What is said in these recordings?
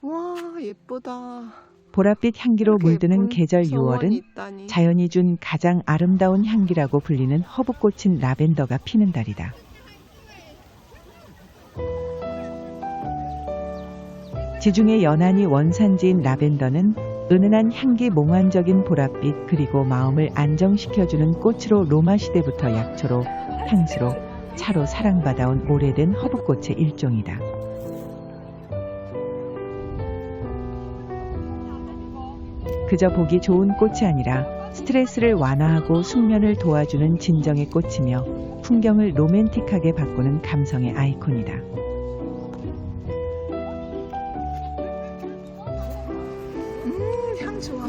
와 예쁘다. 보랏빛 향기로 물드는 계절 정원이 6월은 있다니. 자연이 준 가장 아름다운 향기라고 불리는 허브꽃인 라벤더가 피는 달이다. 지중해 연안이 원산지인 라벤더는 은은한 향기 몽환적인 보랏빛 그리고 마음을 안정시켜주는 꽃으로 로마 시대부터 약초로 향수로 차로 사랑받아온 오래된 허브꽃의 일종이다. 그저 보기 좋은 꽃이 아니라 스트레스를 완화하고 숙면을 도와주는 진정의 꽃이며 풍경을 로맨틱하게 바꾸는 감성의 아이콘이다. 음, 향 좋아.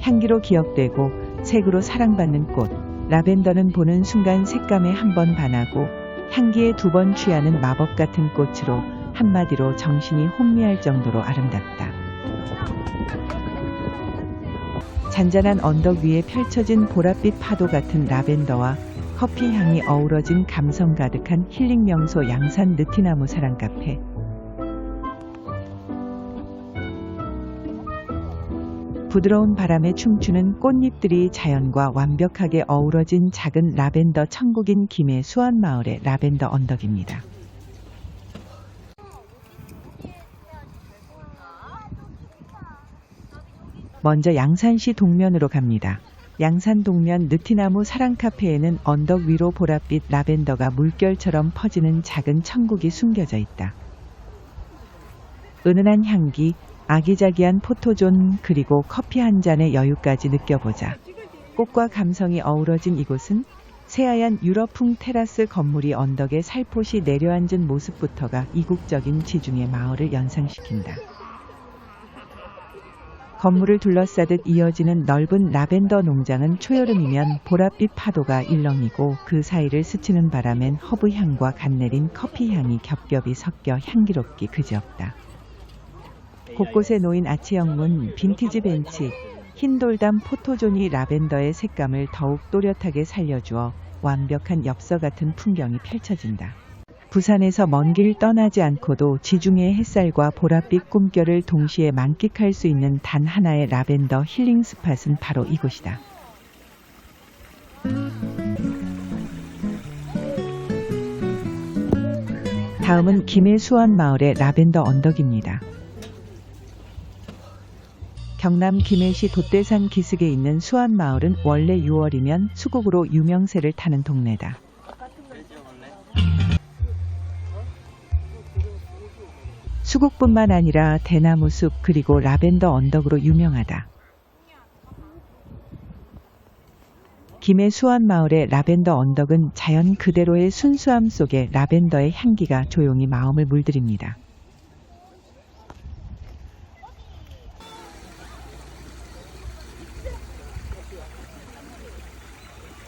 향기로 기억되고 색으로 사랑받는 꽃. 라벤더는 보는 순간 색감에 한 번 반하고 향기에 두 번 취하는 마법 같은 꽃으로 한마디로 정신이 혼미할 정도로 아름답다. 잔잔한 언덕 위에 펼쳐진 보랏빛 파도 같은 라벤더와 커피 향이 어우러진 감성 가득한 힐링 명소 양산 느티나무 사랑 카페. 부드러운 바람에 춤추는 꽃잎들이 자연과 완벽하게 어우러진 작은 라벤더 천국인 김해 수안마을의 라벤더 언덕입니다. 먼저 양산시 동면으로 갑니다. 양산 동면 느티나무 사랑 카페에는 언덕 위로 보랏빛 라벤더가 물결처럼 퍼지는 작은 천국이 숨겨져 있다. 은은한 향기, 아기자기한 포토존 그리고 커피 한 잔의 여유까지 느껴보자. 꽃과 감성이 어우러진 이곳은 새하얀 유럽풍 테라스 건물이 언덕에 살포시 내려앉은 모습부터가 이국적인 지중해 마을을 연상시킨다. 건물을 둘러싸듯 이어지는 넓은 라벤더 농장은 초여름이면 보랏빛 파도가 일렁이고 그 사이를 스치는 바람엔 허브 향과 갓 내린 커피 향이 겹겹이 섞여 향기롭기 그지없다. 곳곳에 놓인 아치형문, 빈티지 벤치, 흰 돌담 포토존이 라벤더의 색감을 더욱 또렷하게 살려주어 완벽한 엽서 같은 풍경이 펼쳐진다. 부산에서 먼 길 떠나지 않고도 지중해 햇살과 보랏빛 꿈결을 동시에 만끽할 수 있는 단 하나의 라벤더 힐링 스팟은 바로 이곳이다. 다음은 김해 수원 마을의 라벤더 언덕입니다. 경남 김해시 돛대산 기슭에 있는 수안 마을은 원래 6월이면 수국으로 유명세를 타는 동네다. 수국뿐만 아니라 대나무 숲 그리고 라벤더 언덕으로 유명하다. 김해 수안 마을의 라벤더 언덕은 자연 그대로의 순수함 속에 라벤더의 향기가 조용히 마음을 물들입니다.